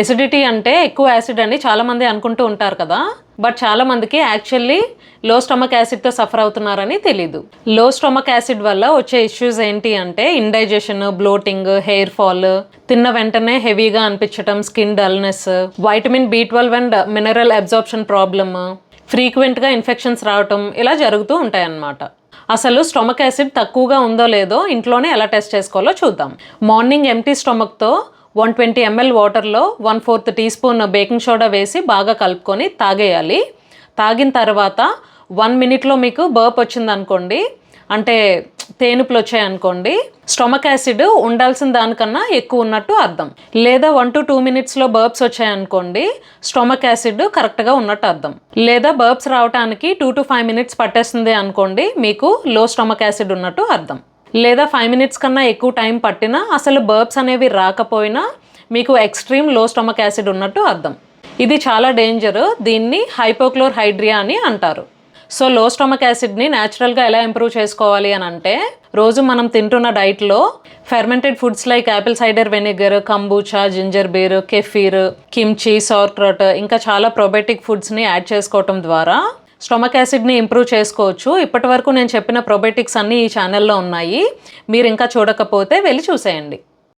Acidity అంటే ఎక్కువ acid అని చాలామంది అనుకుంటూ ఉంటారు కదా. బట్ చాలా మందికి యాక్చువల్లీ లో స్టమక్ యాసిడ్తో సఫర్ అవుతున్నారని తెలీదు. లో స్టమక్ యాసిడ్ వల్ల వచ్చే ఇష్యూస్ ఏంటి అంటే ఇండైజెషన్ బ్లోటింగ్ హెయిర్ ఫాల్ తిన్న వెంటనే హెవీగా అనిపించటం skin dullness vitamin B twelve and mineral absorption problem ఫ్రీక్వెంట్గా ఇన్ఫెక్షన్స్ రావటం ఇలా జరుగుతూ ఉంటాయన్నమాట. అసలు స్టొమక్ యాసిడ్ తక్కువగా ఉందో లేదో ఇంట్లోనే ఎలా టెస్ట్ చేసుకోవాలో చూద్దాం. మార్నింగ్ ఎంటీ స్టొమక్తో వన్ ట్వంటీ ఎంఎల్ వాటర్లో one fourth teaspoon baking soda వేసి బాగా కలుపుకొని తాగేయాలి. తాగిన తర్వాత వన్ మినిట్లో మీకు బర్ప్ వచ్చిందనుకోండి అంటే తేనుపులు వచ్చాయనుకోండి స్టొమక్ యాసిడ్ ఉండాల్సిన దానికన్నా ఎక్కువ ఉన్నట్టు అర్థం. లేదా వన్ టు టూ మినిట్స్లో బర్బ్స్ వచ్చాయనుకోండి స్టొమక్ యాసిడ్ కరెక్ట్గా ఉన్నట్టు అర్థం. లేదా బర్బ్స్ రావడానికి టూ టు ఫైవ్ మినిట్స్ పట్టేస్తుంది అనుకోండి మీకు లో స్టొమక్ యాసిడ్ ఉన్నట్టు అర్థం. లేదా ఫైవ్ మినిట్స్ కన్నా ఎక్కువ టైం పట్టినా అసలు బర్బ్స్ అనేవి రాకపోయినా మీకు ఎక్స్ట్రీమ్లో స్టమక్ యాసిడ్ ఉన్నట్టు అర్థం. ఇది చాలా డేంజర్ దీన్ని హైపోక్లోర్ హైడ్రియా అని అంటారు. సో లో స్టమక్ యాసిడ్ని న్యాచురల్గా ఎలా ఇంప్రూవ్ చేసుకోవాలి అని అంటే రోజు మనం తింటున్న డైట్లో fermented foods like apple cider vinegar kombucha ginger beer kefir kimchi sauerkraut ఇంకా చాలా ప్రొబయోటిక్ ఫుడ్స్ని యాడ్ చేసుకోవటం ద్వారా స్టొమక్ యాసిడ్ని ఇంప్రూవ్ చేసుకోవచ్చు. ఇప్పటి వరకు నేను చెప్పిన ప్రొబయోటిక్స్ అన్నీ ఈ ఛానల్లో ఉన్నాయి. మీరు ఇంకా చూడకపోతే వెళ్ళి చూసేయండి.